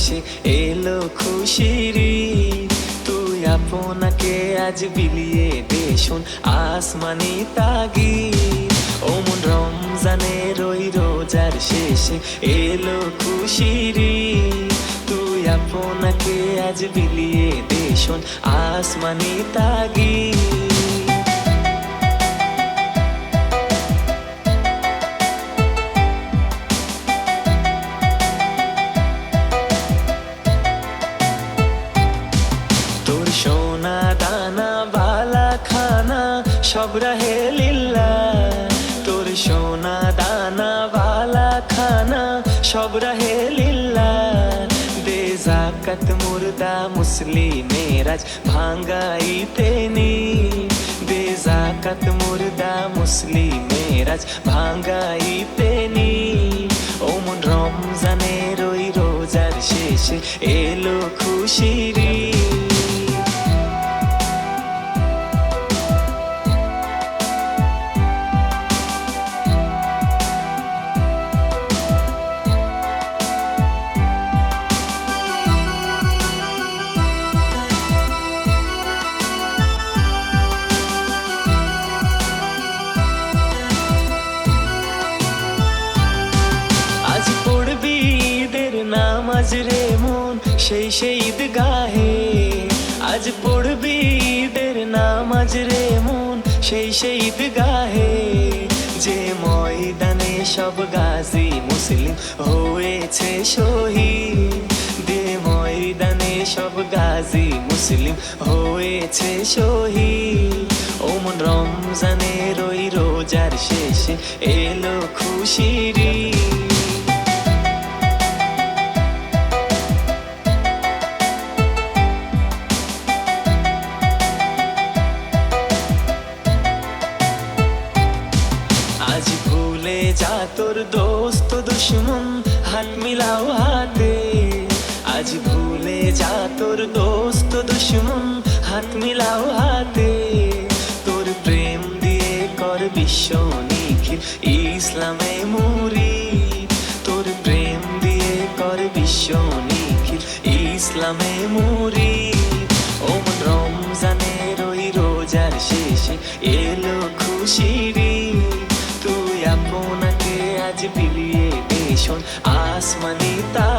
শেষে এলো খুশিরি তুই আপনাকে আজ বিলিয়ে দে শোন আসমানি তাগি ওমন রমজানের ওই রোজার শেষে এলো খুশিরি তুই আপনাকে আজ বিলিয়ে দে শোন আসমানি তাগি সব রাহে লিল্লা, তোর সোনা দানা বালা খানা, সব রাহে লিল্লা। দে জাকাত মুর্দা মুসলিমেরাজ ভাঙ্গাইতে নি দে জাকাত মুর্দা মুসলিমেরাজ ভাঙ্গাইতে নি ওমন রমজানের ওই রোজার শেষে এলো খুশিরি সেই সেই ঈদ গাহে আজ পড়বি ঈদের নামাজ রে মন। সেই সেই ঈদ গাহে যে ময়দানে সব গাজী মুসলিম হয়েছে শহীদ। দে ময়দানে সব গাজী মুসলিম হয়েছে শহীদ। ওমন রমজানের ওই রোজার শেষে এলো খুশিরি যা তোর দোস্ত দুশ্মন, হাত মিলাও হাতে। আজ ভুলে যা তোর দোস্ত দুশ্মন, হাত মিলাও হাতে। তোর প্রেম দিয়ে কর বিশ্ব নিখিল ইসলামে মুরি তোর প্রেম দিয়ে কর বিশ্ব নিখিল ইসলামে মুরি ওমন রমজানের ওই রোজার শেষে এলো খুশিরি তুই